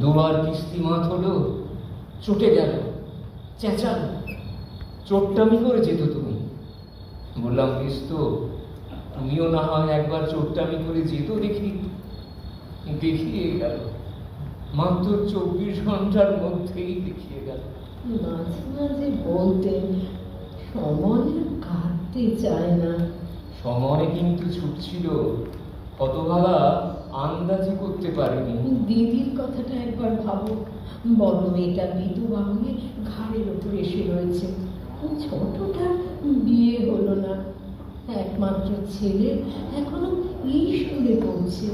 দুবার কিস্তি মাত হলো চটে গেল চেঁচালো। চোটটামি করে যেত তুমি। বললাম বেশ তো তুমিও না হয় একবার চোটটামি করে যেত দেখি। দেখিয়ে গেল মাত্র চব্বিশ ঘণ্টার মধ্যেই দেখিয়ে গেল। মাঝে মাঝে বলতেন সময় কাটতে চায় না। সময় কিন্তু ছুটছিল হতভাগা আন্দাজি করতে পারেনি। দিদির কথাটা একবার ভাবো। বড় মেয়েটা বিধবা হয়ে ঘাড়ের ওপর এসে রয়েছে। ছোটটার বিয়ে হলো না। একমাত্র ছেলে এখনও স্কুলে পড়ছে।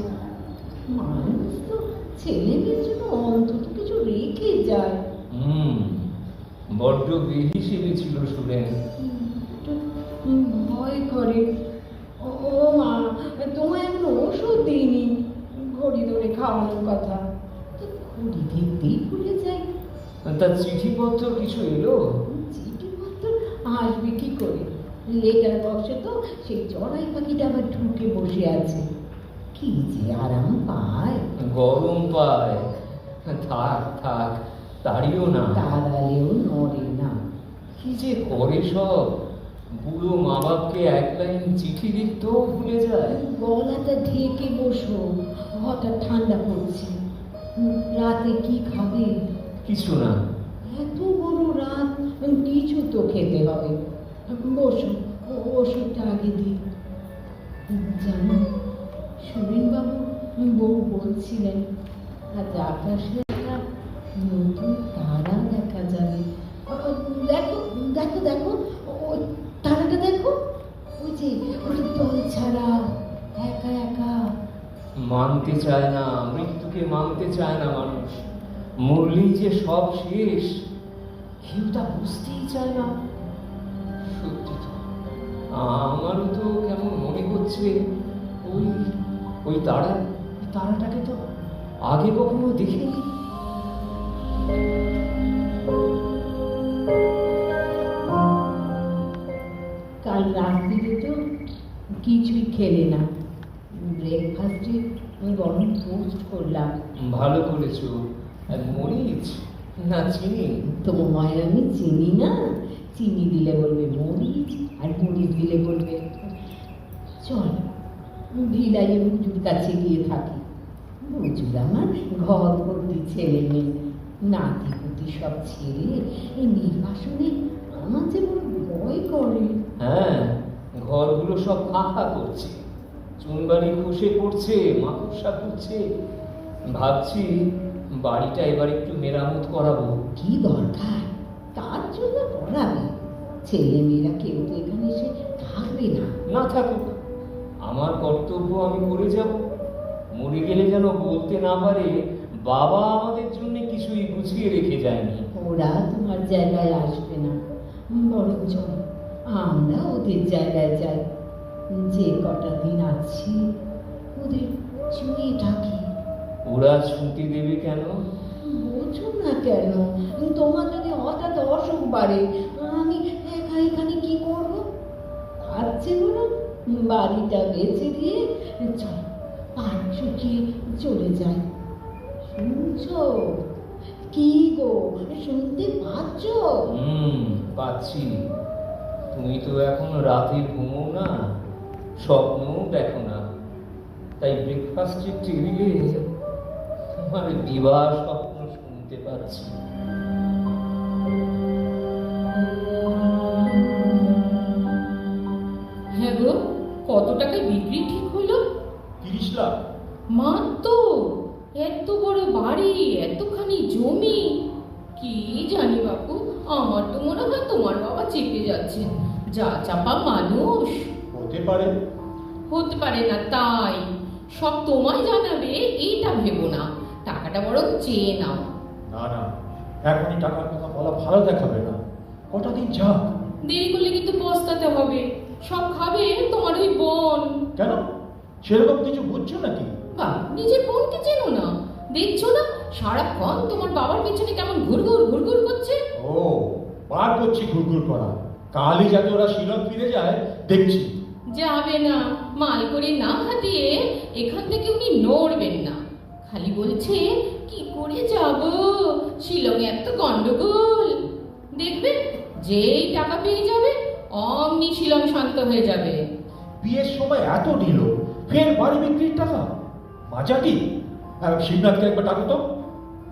মানুষ তো ছেলে মেয়ের জন্য অন্তত কিছু রেখে যায়। হুম বড্ড বেহিসেবি ছিল সুরেন ভয় করে। ও ও মা তোমায় এখন ওষুধ দিইনি। ঘড়ি ধরে খাওয়ানোর কথা। ঘড়ি দেখতেই ভুলে যাই। তার চিঠিপত্র কিছু এলো? চিঠিপত্র? আসবে কি করে? লেটার বক্সে তো সেই চড়াই পাখিটা আবার ঢুকে বসে আছে। কি যে আরাম পায়। গরম পায়। থাক থাক তাড়িও না। তাড়ালেও নড়ে না। কি যে করে সব? বুড়ো মা বাপকে এক লাইন চিঠি লিখতেও ভুলে যায়। গলাটা ঢেকে বসো হঠাৎ ঠান্ডা পড়ছে। রাতে কি খাবে? কিছু না। এত বড় রাত কিছু তো খেতে হবে। বসো ও- ওষুধটা আগে দিই। জানো সুনীলবাবু বউ বলছিলেন আজ আকাশে একটা নতুন মানতে চায় না, মৃত্যুকে মানতে চায় না মানুষ। মরলেই যে সব শেষ, কেউ তা বুঝতেই চায় না। সত্যি তো। আমারও তো কেমন মনে হচ্ছে, ওই ওই তারা, তারাটাকে তো আগে কখনো দেখিনি। কাল রাত্রিরে তো কিছুই খেলে না। গরম পোস্ট করলাম। ভালো করেছ। আর মরিচ? না চিনি। তোমায় আমি চিনি না। চিনি দিলে বলবে মরিচ আর মরিচ দিলে বলবে চল ভিলাইয়ে বুজুর কাছে গিয়ে থাকি। বুজুর আমার? ঘর ভর্তি ছেলে মেয়ে নাতি পুতি সব ছেড়ে এই নির্বাসনে আমার যে বড় ভয় করে। হ্যাঁ ঘরগুলো সব ফাঁকা করছে। চুনবাড়ি খসে পড়ছে মাকড়সা করছে ভাবছি বাড়িটা এবার একটু মেরামত করাবো। কি দরকার? তার জন্য পড়াবে ছেলে মেয়েরা কেউ তো এখানে এসে থাকবে না। না থাকুক আমার কর্তব্য আমি করে যাব। মরে গেলে যেন বলতে না পারে বাবা আমাদের জন্য কিছুই গুছিয়ে রেখে যায়নি। ওরা তোমার জায়গায় আসবে না। বরং চল আমরা ওদের জায়গায় যাই। যে কটা দিন আছি ওদের চুয়ে ডাকি ওরা ছুটি দেবে কেন? বোঝো না কেন? তোমার যদি হঠাৎ অসুখ বাড়ে আমি একা এখানে কি করব? তার চেয়ে বাড়িটা বেঁচে দিয়ে চল পাট শুকিয়ে চলে যাই। শুনছো? কি গো শুনতে পাচ্ছ? হুম পাচ্ছি। তুমি তো এখন রাতে ঘুমো না। স্বপ্নও দেখো না। তাই ব্রেকফাস্টের টেবিলে তোমার বিবাহ স্বপ্ন শুনতে পাচ্ছি হ্যাঁ গো কত টাকায় বিক্রি ঠিক হলো? তিরিশ লাখ। মাত্র এত বড় বাড়ি এতখানি জমি। কি জানি বাপু আমার তো মনে হয় তোমার বাবা চেপে যাচ্ছেন। যা চাপা মানুষ। হতে পারে? হতে পারে না তাই। সব তোমায় জানাবে এইটা ভেবো না। টাকাটা বরং চেয়ে নাও। না না এখনই টাকার কথা বলা ভালো দেখাবে না। কটা দিন যাক? দেরি করলে কিন্তু পস্তাতে হবে। সব খাবে তোমার ওই বোন। কেন? সেরকম কিছু বুঝছ নাকি? বা নিজের বোনকে চেনো না। দেখছ না সারাক্ষণ তোমার বাবার পেছনে কেমন ঘুরঘুর ঘুরঘুর করছে? ও বার করছি ঘুরঘুর করা। কালই যাতে ওরা শিলং ফিরে যায় দেখছি। যাবে না। মাল করে না হাতিয়ে এখান থেকে উনি নড়বেন না। খালি বলছে কি করে যাব? শিলংয়ে এত গন্ডগোল। দেখবে যেই টাকা পেয়ে যাবে অমনি শিলং শান্ত হয়ে যাবে। বিয়ের সময় এত নিল ফের বাড়ি বিক্রির টাকা? মাজা কি? শিবনাথকে একবার ডাকো তো।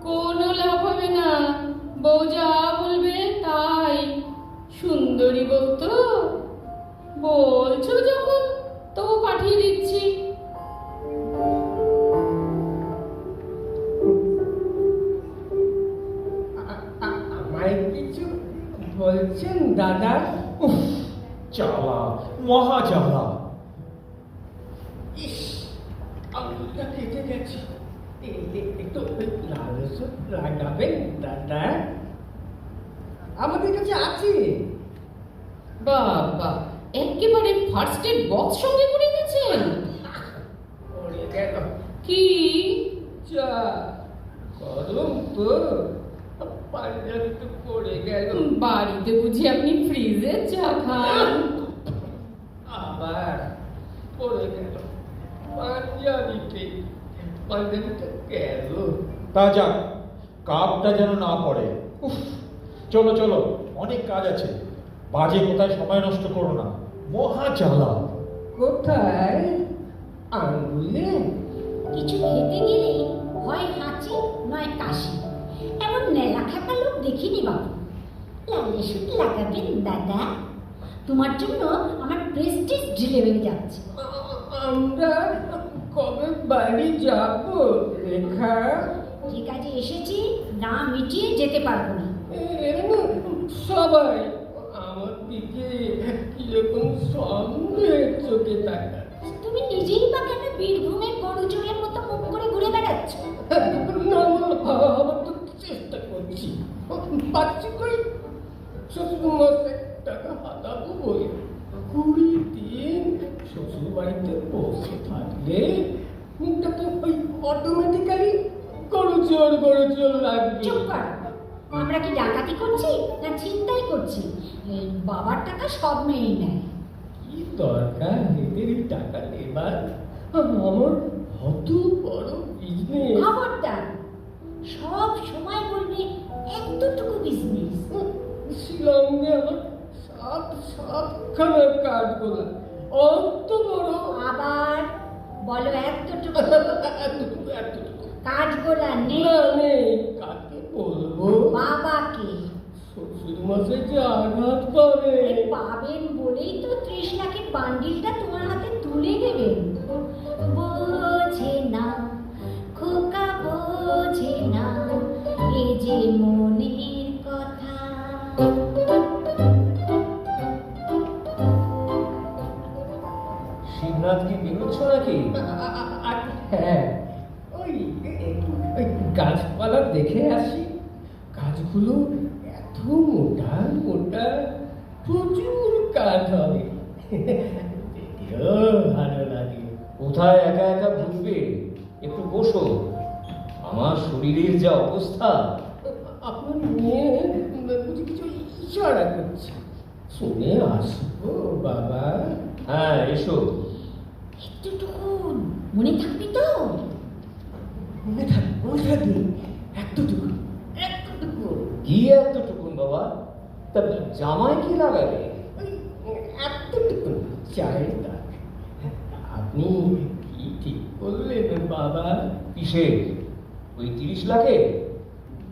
কোনো লাভ হবে না। বউ যা বলবে তাই। সুন্দরী বউ তো বলছো যখন তবু পাঠিয়ে দিচ্ছি। আমায় কিছু বলছেন দাদা? জ্বালা মহা জ্বালা ইস আঙুলটা কেটে গেছে। একটু লাল ওষুধ লাগাবেন দাদা। আমাদের কাছে আছে। বাবা একেবারে ফার্স্ট এড বক্স সঙ্গে করে গেছেন? গেল কি? চা গরম তো। পাঞ্জাবিতে পড়ে গেল। বাড়িতে বুঝি আপনি ফ্রিজে চা খান? আবার পড়ে গেল। পাঞ্জাবিতে পাঞ্জাবিটা গেল। তা যাক কাপটা যেন না পড়ে। উফ চলো চলো অনেক কাজ আছে। বাজে কোথায় সময় নষ্ট করো না। মহা জ্বালা কোথায়? আঙ্গুলে কিছু খেতে গেলেই হয় হাঁচি নয় কাশি এমন নেলা খাটা লোক দেখিনি বাবু। লালে শুট লাগাবেন দাদা। তোমার জন্য আমার প্রেস্টিজ ঢিলে হয়ে যাচ্ছে আমরা কবে বাড়ি যাব রেখা? যে কাজে এসেছি। না মিটিয়ে যেতে পারব না, সবাই আমার দিকে কীরকম সন্দেহের চোখে তাকাচ্ছে তুমি নিজেই বা কেন বীরভূমের গরু চোরের মতো মুখ করে ঘুরে বেড়াচ্ছ? না আমার তো চেষ্টা করছি। পাচ্ছি কই? শ্বশুর মশাই টাকা হাতাবো বই কুড়ি দিন শ্বশুর বাড়িতে বসে থাকলে মুখটা তো ওই অটোমেটিক্যালি গরু চোর গরু চোর লাগবে। চুপ কর। আমরা কি ডাকাতি করছি না চিন্তাই করছি? বাবার টাকা সব মেয়েই নেয়। কি দরকার? এই টাকা নেবার? আমার কত বড় বিজনেস খবরদার সব সময় বলবে এতটুকু বিজনেস শিলংয়ে আমার সাত সাতখানা কাজ গোলা অত বড়। আবার বলো এতটুকু। এতটুকু এতটুকু। কাঠগোলা নেই না নেই। কাকে বলব? বাবাকে। শ্বশুর মশাই যে আঘাত করে। পাবেন বলেই তো ত্রিশ লাখের বান্ডিলটা তোমার হাতে তুলে দেবেন বোঝে না খোকা বোঝে না এ যে মনের কথা। শিবনাথ কি বেরোচ্ছ নাকি? আর হ্যাঁ। ওই ওই গাছপালা দেখে আসি। গাছগুলো এত মোটা মোটা প্রচুর কাঠ হবে। ভালো লাগে। কোথায় একা একা ঘুরবে? একটু বসো। আমার শরীরের যা অবস্থা। আপনার মেয়ে বুঝি কিছু ইশারা করছে। শুনে আসব বাবা। হ্যাঁ এসো। একটুটুকু মনে থাকবে তো? মনে থাকবে মনে থাকবে। এতটুকু কি এতটুকুন বাবা। তা জামাই কি লাগাবে? চায়ের দাগ। আপনি কি ঠিক বাবা? ওই তিরিশ লাখে?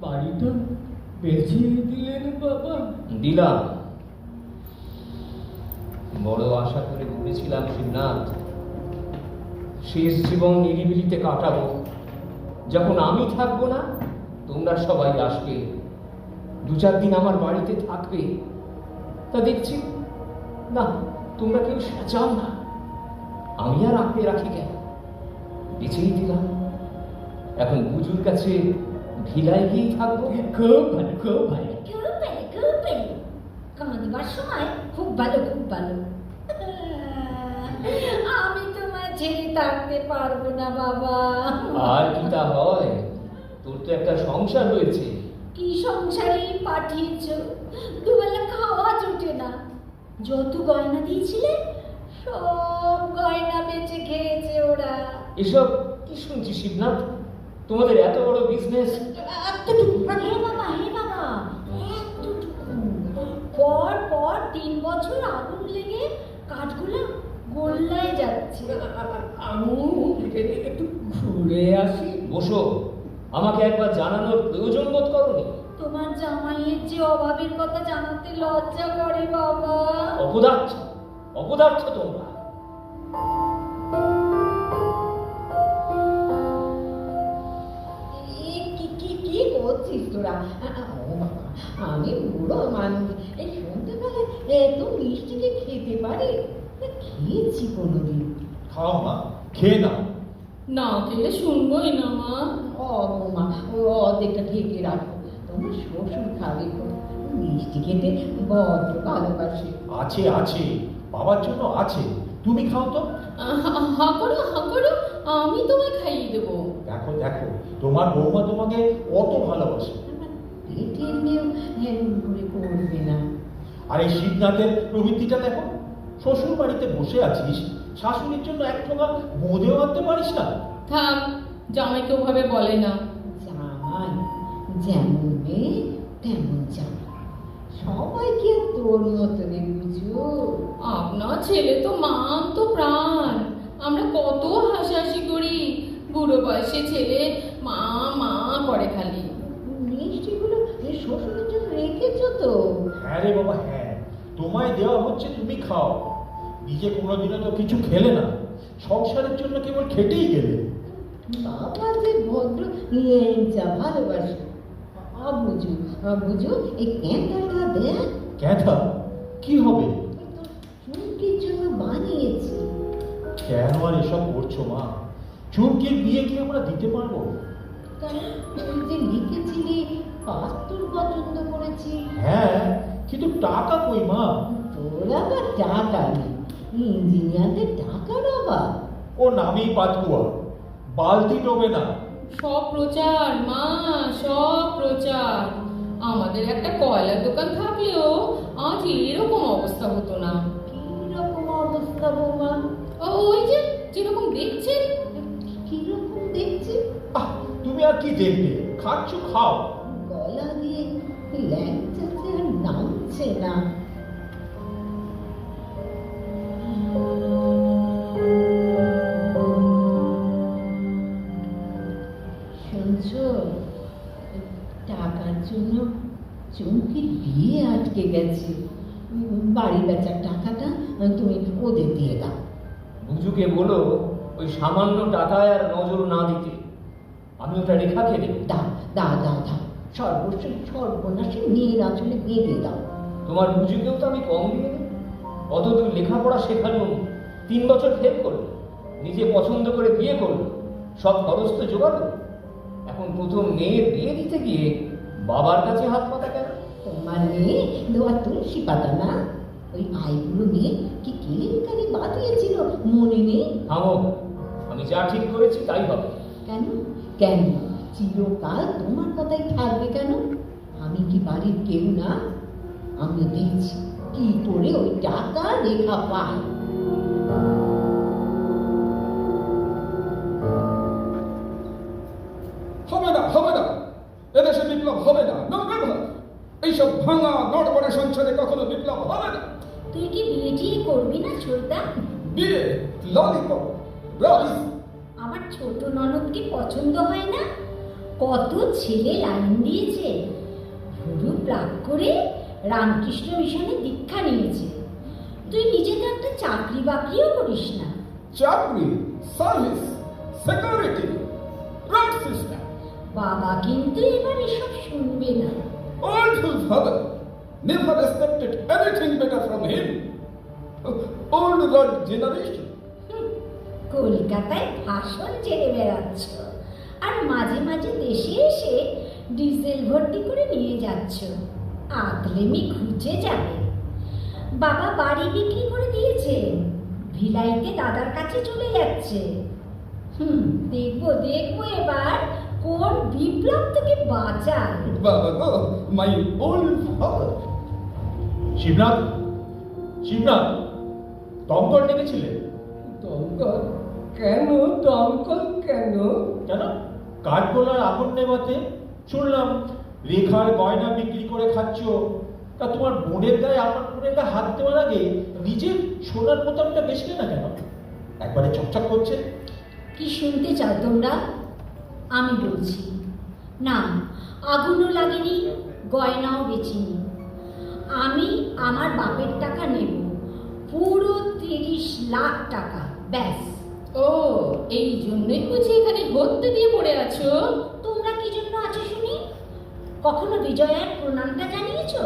বাড়িটা বেঁচে দিলেন বাবা। দিলাম। বড় আশা করে ঘুরেছিলাম শিবনাথ শেষ জীবন নিরিবিলিতে কাটাবো। যখন আমি থাকব না তোমরা সবাই আসবে। দু চার দিন আমার বাড়িতে থাকবে। তা দেখছি না তোমরা কেউ সাজাও না। আমি আর আঁকড়ে রাখি কেন? বেঁচেই দিলাম। এখন বুজুর কাছে ভিলায় গিয়েই থাকব। খুব ভালো খুব ভালো। খুব ভালো কাঁদবার সময় খুব ভালো খুব ভালো। আমি তোমার ছেড়ে থাকতে পারব না বাবা। আর কি তা হয়? তোর তো একটা সংসার হয়েছে কি সংসারেই পাঠিয়েছ? দুবেলা খাওয়া জোটে না। যত গয়না দিয়েছিলে? সব এসব কি শুনছি শিবনাথ? তোমাদের এত বড় বিজনেস এতটুকু। হে বাবা হে বাবা এতটুকু। পর পর তিন বছর আগুন লেগে কাঠগুলো গোল্লায় যাচ্ছে। আমি একটু ঘুরে আসি। বসো আমাকে একবার জানানোর প্রয়োজন বোধ করনি তোমার জামাইয়ের যে অভাবের কথা জানাতে লজ্জা করে বাবা। অপদার্থ অপদার্থ তোমরা। এ কি কি কি করছিস তোরা? আমি বুড়ো মানুষ। এই সন্ধ্যেবেলায় এত মিষ্টিকে খেতে পারি। না, খেয়েছি কোনোদিন। খাও মা খেয়ে নাও। না খেলে শুনবোই না মা। ও মা ও অর্ধেকটা ঢেকে রাখো। তোমার শ্বশুর খাবে। মিষ্টি খেতে বড্ড ভালোবাসে। আছে আছে। বাবার জন্য আছে। তুমি খাও তো। হা করো হা করো। আমি তোমায় খাইয়ে দেবো। দেখো দেখো তোমার বৌমা তোমাকে অত ভালোবাসে। পেটের মেয়েও এমন করে করবে না। আর এই শিবনাথের প্রবৃত্তিটা দেখো। শ্বশুর বাড়িতে বসে আছিস। শাশুড়ির জন্য এক ঠোকা বোঁদেও আনতে পারিস না। থাক জামাইকে ওভাবে বলে না। যেমন মেয়ে তেমন জামাই সবাই কি আর তোর মতো রে বুঝো আপনার ছেলে তো মান তো প্রাণ। আমরা কত হাসাহাসি করি। বুড়ো বয়সে ছেলে মা মা করে খালি। মিষ্টিগুলো শ্বশুরের জন্য রেখেছো তো? হ্যাঁ রে বাবা হ্যাঁ। তোমায় দেওয়া হচ্ছে তুমি খাও। নিজে কোনোদিনও তো কিছু খেলে না। সংসারের জন্য কেবল খেটেই গেলে। বাবা যে ভদ্র লেঞ্চা ভালোবাসে। আ বুঝু বুঝু এই ক্যান্টারটা দেখ ক্যাথা কি হবে? চুমকির জন্য বানিয়েছি। কেন আর এসব করছ মা? চুমকির বিয়ে কি আমরা দিতে পারব? কারণ তুই যে লিখেছিলি পাস্তুর পছন্দ করেছি। হ্যাঁ কিন্তু টাকা কই মা? তোর আবার টাকা নেই ইঞ্জিনিয়ারদের টাকার অভাব। ও নামেই পাতকুয়া। বালতি ডোবে না। সব প্রচার মা সব প্রচার আমাদের একটা কয়লার দোকান থাকলেও আজ এরকম অবস্থা হতো না। কীরকম অবস্থা বৌমা? ও, ওই যে যেরকম দেখছেন। কীরকম দেখছি? আহ তুমি আর কি দেখবে খাচ্ছ খাও। গলা দিয়ে ল্যাংচাতে আর নামছে না। চুমকির বিয়ে আটকে গেছে? বাড়ি বেচার টাকাটা তুমি ওদের দিয়ে দাও। বুঝুকে বলো ওই সামান্য টাকায় আর নজর না দিতে। আমি ওটা রেখাকে দেবো। দাও দাও দাও দাও। সর্বস্ব সর্বনাশে মেয়ের আঁচলে বেঁধে দাও। তোমার বুঝুকেও তো আমি কম দিয়ে দেবো। অতদূর লেখাপড়া শেখানো তিন বছর ফেল করল। নিজে পছন্দ করে বিয়ে করল। সব খরচ তো জোগালো এখন প্রথম মেয়ের বিয়ে দিতে গিয়ে বাবার কাছে হাত পাতা কেন? তোমার মেয়ে দেওয়া তুলসী পাতা না ওই আইগুলো নিয়ে কি কেলেঙ্কারি বাঁধিয়েছিল মনে নেই? থামো আমি যা ঠিক করেছি তাই হবে। কেন? কেন? চিরকাল তোমার কথাই থাকবে কেন? আমি কি বাড়ির কেউ না? আমি দেখছি কি করে ওই টাকা রেখা পায়। এইসব ভাঙা নড়বড়ে সংসারে কখনো বিপ্লব হবে না। তুই কি বিয়ে টিয়ে করবি না ছোটদা? বিয়ে ললিপপ রাইস আমার ছোট ননদকে পছন্দ হয় না? কত ছেলে লাইন দিয়েছে ভুরু প্রাগ করে রামকৃষ্ণ মিশনে দীক্ষা নিয়েছে। তুই নিজে তো একটা চাকরি বাকরিও করিস না। চাকরি সার্ভিস সিকিউরিটি রোড সিস্টেম বাবা কিন্তু এবার এসব শুনবে না। Old father never expected anything better from him. Old world generation. কলকাতায় ভাষণ ছেড়ে বেড়াচ্ছ। আর মাঝে মাঝে দেশে এসে ডিজেল ভর্তি করে নিয়ে যাচ্ছ। আকলেমি ঘুচে যাবে। বাবা বাড়ি বিক্রি করে দিয়েছে। ভিলাইতে দাদার কাছে চলে যাচ্ছে। হুম, দেখব দেখব এবার। কোন বিপ্লব তোকে বাঁচায় oh, my old father. Shibnath Shibnath দমকল ডেকেছিলে? দমকল কেন? দমকল কেন? কেন? কাঠগোলার আগুন নেভাতে শুনলাম রেখার গয়না বিক্রি করে খাচ্ছ। তা তোমার বোনের গায়ে আমার বোনের গায়ে হাত দেওয়ার আগে নিজের সোনার বোতামটা বেচলে না কেন? একবারে চকচক করছে। কি শুনতে চাও তোমরা? আমি বলছি। না আগুনও লাগেনি গয়নাও বেচিনি। আমি আমার বাপের টাকা নেব পুরো তিরিশ লাখ টাকা ব্যাস। ও এই জন্যই বুঝি এখানে হত্যে দিয়ে পড়ে আছো। তোমরা কি জন্য আছো শুনি? কখনো বিজয়ের প্রণামটা জানিয়েছো?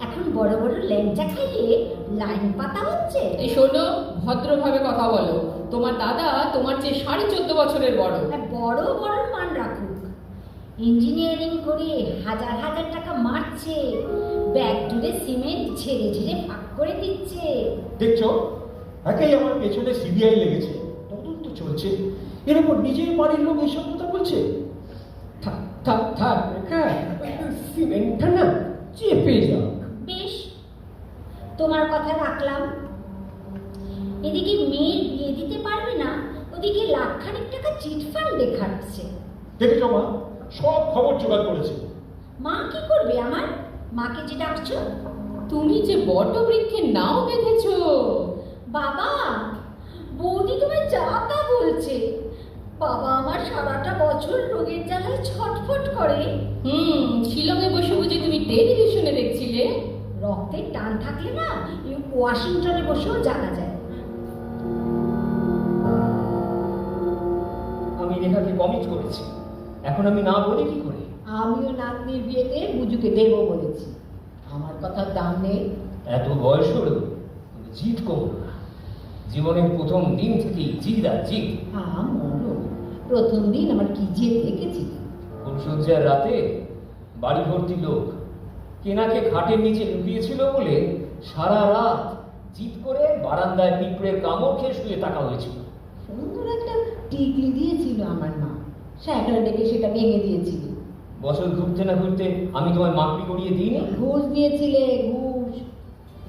এখন বড় বড় ল্যাংচা খাইয়ে লাইন পাতা হচ্ছে। এই শোনো ভদ্রভাবে কথা বলো। তোমার দাদা তোমার চেয়ে সাড়ে চোদ্দ বছরের বড়। আর বড় বড় মান রাখুক। ইঞ্জিনিয়ারিং করে হাজার হাজার টাকা মারছে। ব্যাগ জুড়ে সিমেন্ট ঝেড়ে ঝেড়ে ফাঁক করে দিচ্ছে। দেখছ? একেই আমার পেছনে সিবিআই লেগেছে। তদন্ত চলছে। এর উপর নিজের বাড়ির লোক এসব কথা বলছে? থাক থাক থাক রেখা সিমেন্টটা না চেপে যাও বেশ তোমার কথা রাখলাম। এদিকে মেয়ের বিয়ে দিতে পারবে না ওদিকে লাখখানেক টাকা চিট ফান্ডে খাটছে দেখেছ মা? সব খবর জোগাড় করেছে। মা কি করবে আমার? মাকে যে ডাকছো তুমি যে বট বৃক্ষে নাও বেঁধেছো। বাবা বৌদি তোমায় যা তা বলছে। বাবা আমার সারাটা বছর রোগের জ্বালায় ছটফট করে। হুম শিলংয়ে বসে বুঝে তুমি টেলিভিশনে দেখছিলে। রক্তের টান থাকলে না ওয়াশিংটনে বসেও জানা যায়। রেখাকে কমিট করেছি। এখন আমি না বলি কি করে? আমিও নাতনির বিয়েতে বুজুকে দেবো বলেছি। আমার কথার দাম নেই। এত বয়স হলো তুমি জিদ জীবনের প্রথম দিন থেকেই জিদ আর জিদ। হ্যাঁ মনো। প্রথম দিন আমার কি যে দেখেছি? ফুলসজ্জার রাতে বাড়ি ভর্তি লোক কেনাকে খাটের নিচে লুকিয়েছিল বলে সারা রাত জিদ করে বারান্দায় পিঁপড়ের কামড় খেয়ে শুয়ে থাকা হয়েছিল। টিকলি দিয়েছিল আমার মা। স্যাকরা ডেকে সেটা ভেঙে দিয়েছিল। বছর ঘুরতে না ঘুরতে আমি তোমায় মাকড়ি করিয়ে দিইনি? ঘুষ দিয়েছিলে ঘুষ।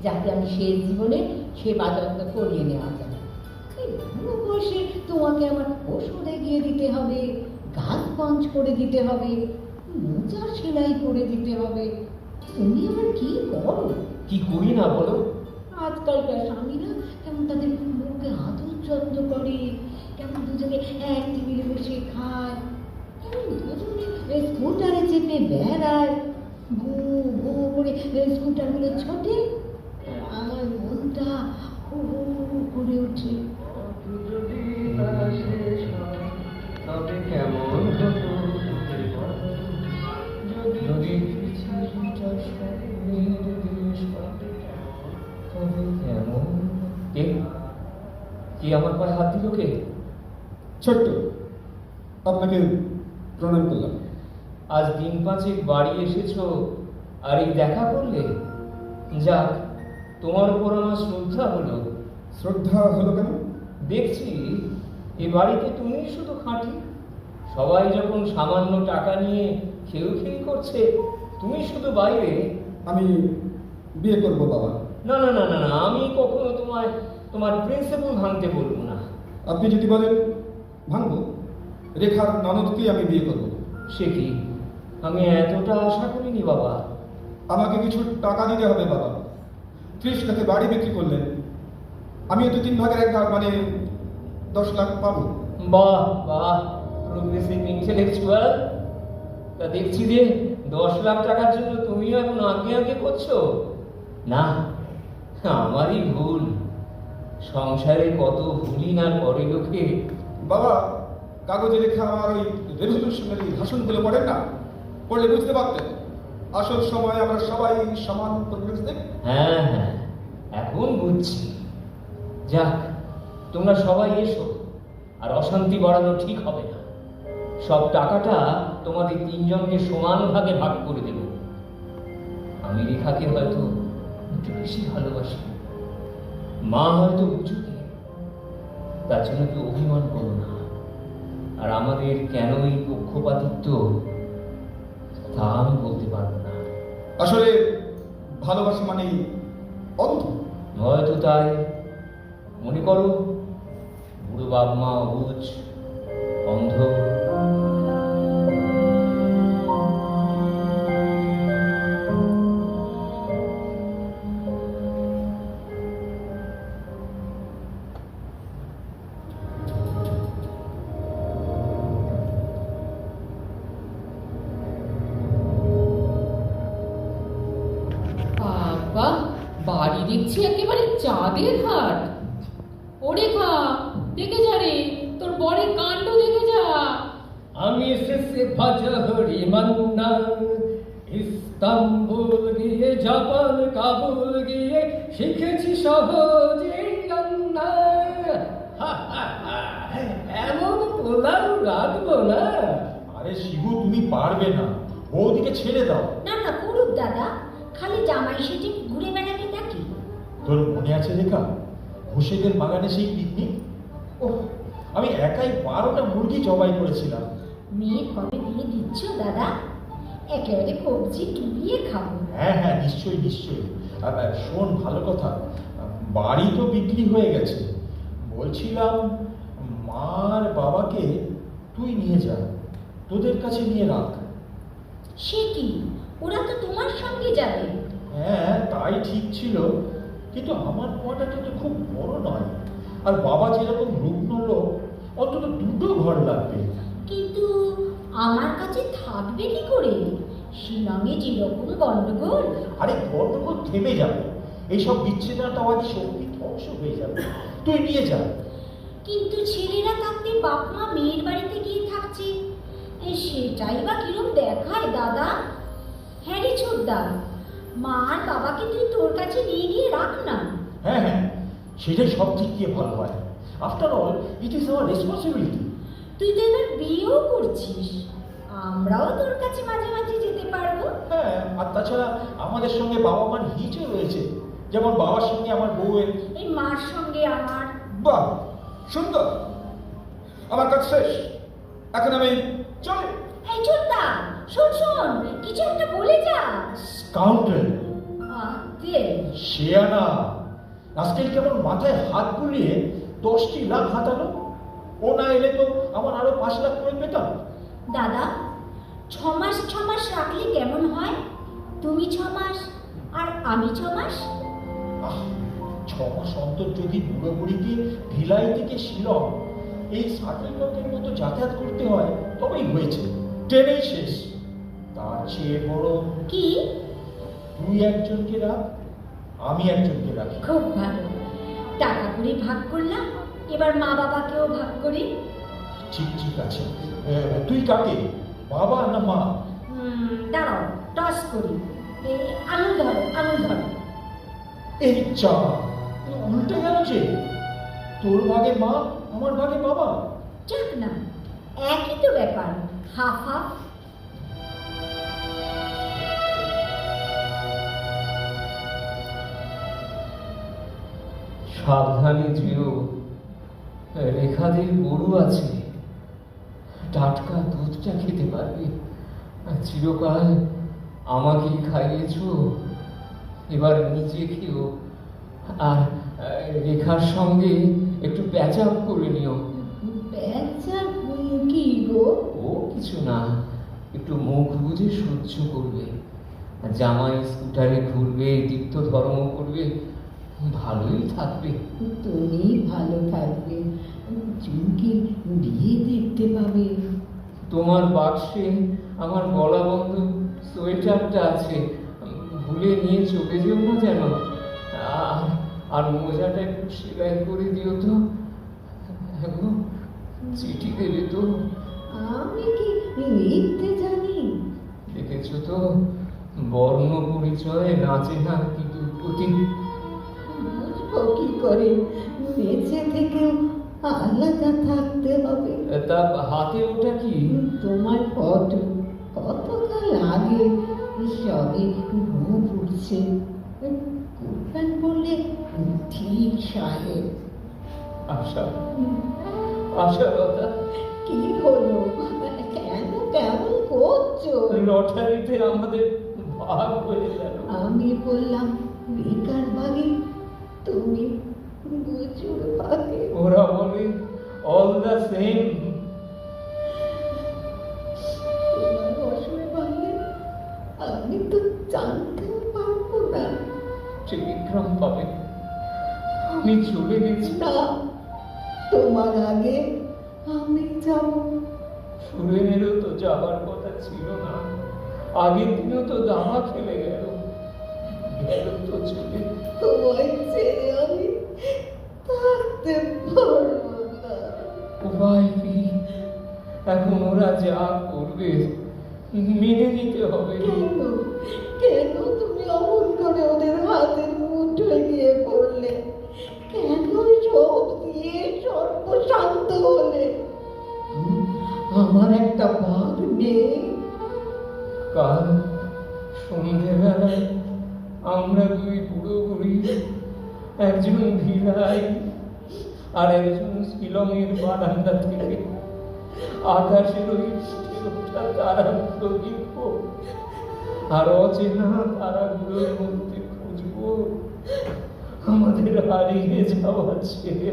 যাতে আমি শেষ জীবনে সেবা যত্ন করিয়ে নেওয়া যায়। বয়সে তোমাকে আমার ওষুধে গিয়ে দিতে হবে গাছ পঞ্চ করে দিতে হবে মোজা সেলাই করে দিতে হবে। তুমি আমার কি করো? কি করি না বলো? আজকালকার স্বামীরা কেমন তাদের মুখে আদর যত্ন করে কেমন দুজনে এক টেবিলে বসে খায়। কেমন দুজনে স্কুটারে চেপে বেড়ায়। গু গু করে স্কুটারগুলো ছোটে আমার মনটা হু হু করে ওঠে। কেমন কে আমার পায়ে হাত দিল কে? ছোট্ট। আপনাকে প্রণাম করলাম। আজ দিন পাঁচেক বাড়ি এসেছ আর এই দেখা করলে? যাক তোমার উপর আমার শ্রদ্ধা হলো। শ্রদ্ধা হলো কেন? দেখছি এ বাড়িতে তুমি শুধু খাঁটি। সবাই যখন সামান্য টাকা নিয়ে খেউ খেউ করছে তুমি শুধু বাইরে? আমি বিয়ে করব বাবা। না না না না না আমি কখনো তোমায় তোমার প্রিন্সিপাল ভাঙতে বলব না। আপনি যদি বলেন ভাঙবো। রেখার ননদকেই আমি বিয়ে করব। সে কি? আমি এতটা আশা করিনি বাবা। আমাকে কিছু টাকা দিতে হবে বাবা। ত্রিশ লাখে বাড়ি বিক্রি করলেন আমি তো তিন ভাগের এক ভাগ মানে দশ লাখ পাবো। বাহ বাহ। প্রোগ্রেসিভ ইন্টেলেকচুয়াল তা দেখছি যে দশ লাখ টাকার জন্য তুমিও এখন আগে আগে করছ। না আমারই ভুল। সংসারে কত ভুলি না করে লোকে বাবা, কাগজে লেখা আমার ওই রেভলিউশনারি ভাষণগুলো পড়েন না? পড়লে বুঝতে পারতেন। আসল সময় আমরা সবাই সমান প্রোগ্রেস দেখ হ্যাঁ হ্যাঁ এখন বুঝছি। যাক, তোমরা সবাই এসো, আর অশান্তি বাড়ানো ঠিক হবে না। সব টাকাটা তোমাদের তিনজনকে সমান ভাগে ভাগ করে দেব। আমি রেখাকে হয়তো একটু বেশি ভালোবাসি। মা হয়তো বুঝুকে তার জন্য কি অভিমান করো না। আর আমাদের কেন এই পক্ষপাতিত্ব তা আমি বলতে পারব না। আসলে ভালোবাসা মানে অন্ধ। হয়তো তাই। মনে করো বুড়ো বাপ মা অবুঝ না করুক দাদা খালি জামাই সেটি ঘুরে বেড়াবে নাকি? তোর মনে আছে রেখা? হোসেনের বাগানে সেই পিকনিক ও আমি একাই বারোটা মুরগি জবাই করেছিলাম। মেয়ের কবে বিয়ে দিচ্ছ দাদা? একেবারে কবজি ডুবিয়ে খাব। হ্যাঁ হ্যাঁ নিশ্চয়ই নিশ্চয়ই। শোন ভালো কথা। বাড়ি তো বিক্রি হয়ে গেছে। বলছিলাম মার বাবাকে তুই নিয়ে যা। তোদের কাছে নিয়ে রাখ। সে কি? ওরা তো তোমার সঙ্গে যাবে। হ্যাঁ তাই ঠিক ছিল। কিন্তু আমার কোয়ার্টারটা তো খুব বড় নয়। আর বাবা যেরকম রুগ্ন লোক অন্তত দুটো ঘর লাগবে। কিন্তু আমার কাছে থাকবে কি করে? শিলংয়ে যেরকম গন্ডগোল। আরে গন্ডগোল থেমে যাবে। এইসব বিচ্ছিন্নতাবাদী শক্তি ধ্বংস হয়ে যাবে। তুই নিয়ে যা। কিন্তু ছেলেরা থাকতে বাপ মা মেয়ের বাড়িতে গিয়ে থাকছে। সেটাই বা কিরম দেখায় দাদা? হ্যাঁ রে ছোটদা মা আর বাবাকে তুই তোর কাছে নিয়ে গিয়ে রাখ না। হ্যাঁ হ্যাঁ সেটাই সব দিক দিয়ে ভালো হয়। After all it is our responsibility তুই তো এবার বিয়েও করছিস। আমরাও তোর কাছে মাঝে মাঝে যেতে পারব। হ্যাঁ আর তাছাড়া আমাদের সঙ্গে বাবা মার হিচও রয়েছে। যেমন বাবার সঙ্গে আমার বউয়ের। এই মার সঙ্গে আমার। বাহ সুন্দর। আমার কাজ শেষ। এখন আমি চলি। এই ছোটদা শোন শোন কিছু একটা বলে যা স্কাউন্ডেল দে শেয়ানা আজকাল কেমন মাথায় হাত বুলিয়ে দশটি লাখ হাতালো? ও না এলে তো আমার আরও পাঁচ লাখ করে পেতাম। দাদা ছ মাস ছ মাস রাখলে কেমন হয়? তুমি ছ মাস আর আমি ছ মাস ছ মাস অন্তর যদি বুড়ো বুড়িকে ভিলাই থেকে শিলং এই সার্টিফিকেটের মতো যাতায়াত করতে হয় তবেই হয়েছে। ট্রেনেই শেষ। তার চেয়ে বড় কি? তুই একজনকে রাখ আমি একজনকে রাখি। খুব ভালো। টাকা করে ভাগ করলাম এবার মা বাবাকেও ভাগ করি। ঠিক ঠিক আছে। তুই কাকে? বাবা না মা? হুম, দাঁড়াও টস করি। আঙুল ধরো আঙুল ধরো। এই চা উল্টে গেল যে। তোর ভাগে মা আমার ভাগে বাবা। যাক না একই তো ব্যাপার। Half half. সাবধানে যেও রেখাদের গরু আছে। টাটকা দুধটা খেতে পারবে। চিরকাল আমাকেই খাইয়েছ এবার নিজে খেও। আর রেখার সঙ্গে একটু প্যাচ আপ করে নিও। বেচা কি গো? ও কিছু না একটু মুখ বুঝে সহ্য করবে। আর জামাই স্কুটারে ঘুরবে তীর্থ ধর্ম করবে ভালোই থাকবে। তুমি ভালো থাকবে। চুমকি বিয়ে দেখতে পাবে। তোমার বাক্সে আমার গলা বন্ধ সোয়েটারটা আছে। ভুলে নিয়ে চলে যেও না যেন। আর আর মোজাটা একটু সেলাই করে দিও তো। এখন চিঠি দেবে তো। আমি কি লিখতে জানি? দেখেছ তো বর্ণ পরিচয়ে নাচে না কি দুর্গতি বুঝব কি করে বেঁচে থেকেও আলাদা থাকতে হবে। তা হাতে ওটা কি? তোমার ফটো কতকাল আগে সবে মুখ উঠছে কুরবান বললে ঠিক সাহেব আশা আশা কথা কি হলো? কেন কেমন করছ? লটারিতে আমাদের ভাগ হয়ে গেল। আমি বললাম বেকার ভাগে তুমি ভাগে ওরা বলে অল দ্য সেম আমি তো জানতেও পারব না। টেলিগ্রাম পাবে। আমি চলে গেছি। না তোমার আগে আমি যাব। সুরেনেরও তো যাবার কথা ছিল না। আগের দিনও তো দামা খেলে গেল। তোমায় ছেড়ে আমি থাকতে পারব না উপায় কি? এখন ওরা যা করবে মেনে নিতে হবে। কেন? কেন তুমি অমন করে ওদের হাতের মুঠোয় গিয়ে পড়লে? কেন সব দিয়ে সর্বশান্ত হলে? আমার একটা ভাগ নেই। কাল সন্ধেবেলায় আমরা দুই বুড়ো বুড়ি, একজন ভিড়াই আর একজন শিলংয়ের বারান্দা থেকে। আকাশের ওই ওঠা তারাগুলো দেখব আর অচেনা তারাগুলোর মধ্যে খুঁজবো। আমাদের হারিয়ে যাওয়া ছেলে।